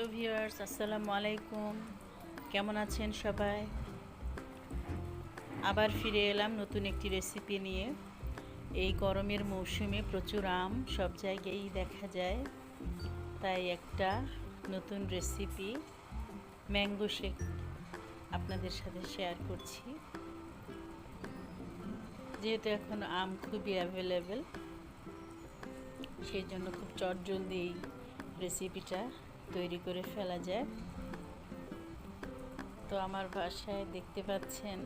আসসালামু আলাইকুম। কেমন আছেন সবাই? আবার ফিরে এলাম নতুন একটি রেসিপি নিয়ে। এই গরমের মৌসুমে প্রচুর আম সব জায়গায়ই দেখা যায়। তাই একটা নতুন রেসিপি ম্যাঙ্গো শেক আপনাদের সাথে শেয়ার করছি। যেহেতু এখন আম খুবই অ্যাভেলেবেল সেই জন্য খুব চটজলদি এই রেসিপিটা তৈরি করে ফেলা যায়। তো আমার বাসায় দেখতে পাচ্ছেন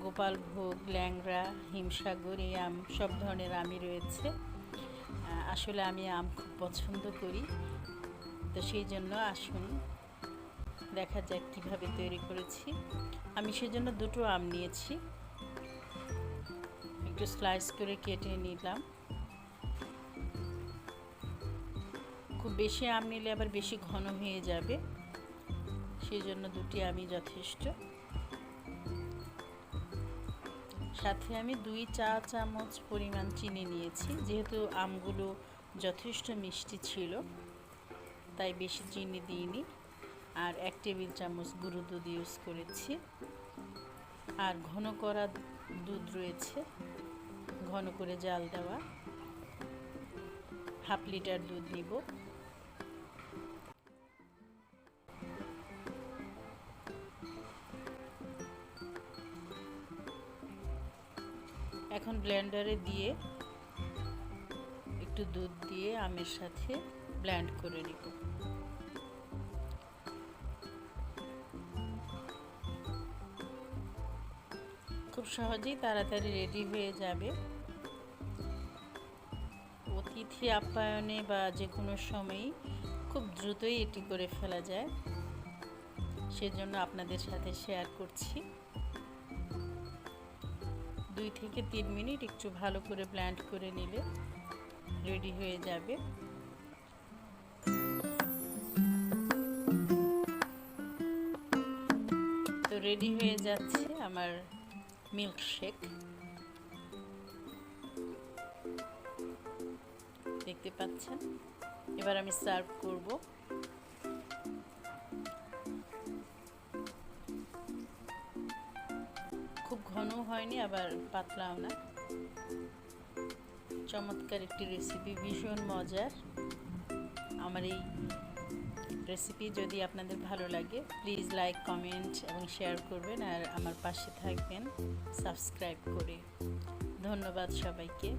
গোপাল ভোগ, ল্যাংড়া, হিমসাগর, এই আম, সব ধরনের আমই রয়েছে। আসলে আমি আম খুব পছন্দ করি। তো সেই জন্য আসুন, দেখা যাক কীভাবে তৈরি করেছি। আমি সেজন্য দুটো আম নিয়েছি। একটু স্লাইস করে কেটে নিলাম। খুব বেশি আম নিলে আবার বেশি ঘন হয়ে যাবে। সেই জন্য দুটি আমি যথেষ্ট। সাথে আমি দুই চা চামচ পরিমাণ চিনি নিয়েছি, যেহেতু আমগুলো যথেষ্ট মিষ্টি ছিল, তাই বেশি চিনি দিইনি। আর এক টেবিল চামচ গুঁড়ো দুধ ইউজ করেছি। আর ঘন করা দুধ রয়েছে, ঘন করে জাল দেওয়া। হাফ লিটার দুধ নিব। এখন ব্লেন্ডারে দিয়ে একটু দুধ দিয়ে আমের সাথে ব্লেন্ড করে নিব। খুব সহজেই তাড়াতাড়ি রেডি হয়ে যাবে। অতিথি আপ্যায়নে বা যে কোনো সময়ই খুব দ্রুতই এটি করে ফেলা যায়। সেজন্য আপনাদের সাথে শেয়ার করছি। দুই থেকে তিন মিনিট একটু ভালো করে ব্ল্যান্ড করে নিলে রেডি হয়ে যাবে। তো রেডি হয়ে যাচ্ছে আমার মিল্ক শেক দেখতে পাচ্ছেন? এবার আমি সার্ভ করব। খুব ঘন হয়নি, আবার পাতলাও না। চমৎকার একটি রেসিপি ভীষণ মজার। আমার এই রেসিপি যদি আপনাদের ভালো লাগে প্লিজ লাইক কমেন্ট এবং শেয়ার করবেন আর আমার পাশে থাকবেন। সাবস্ক্রাইব করে। ধন্যবাদ সবাইকে।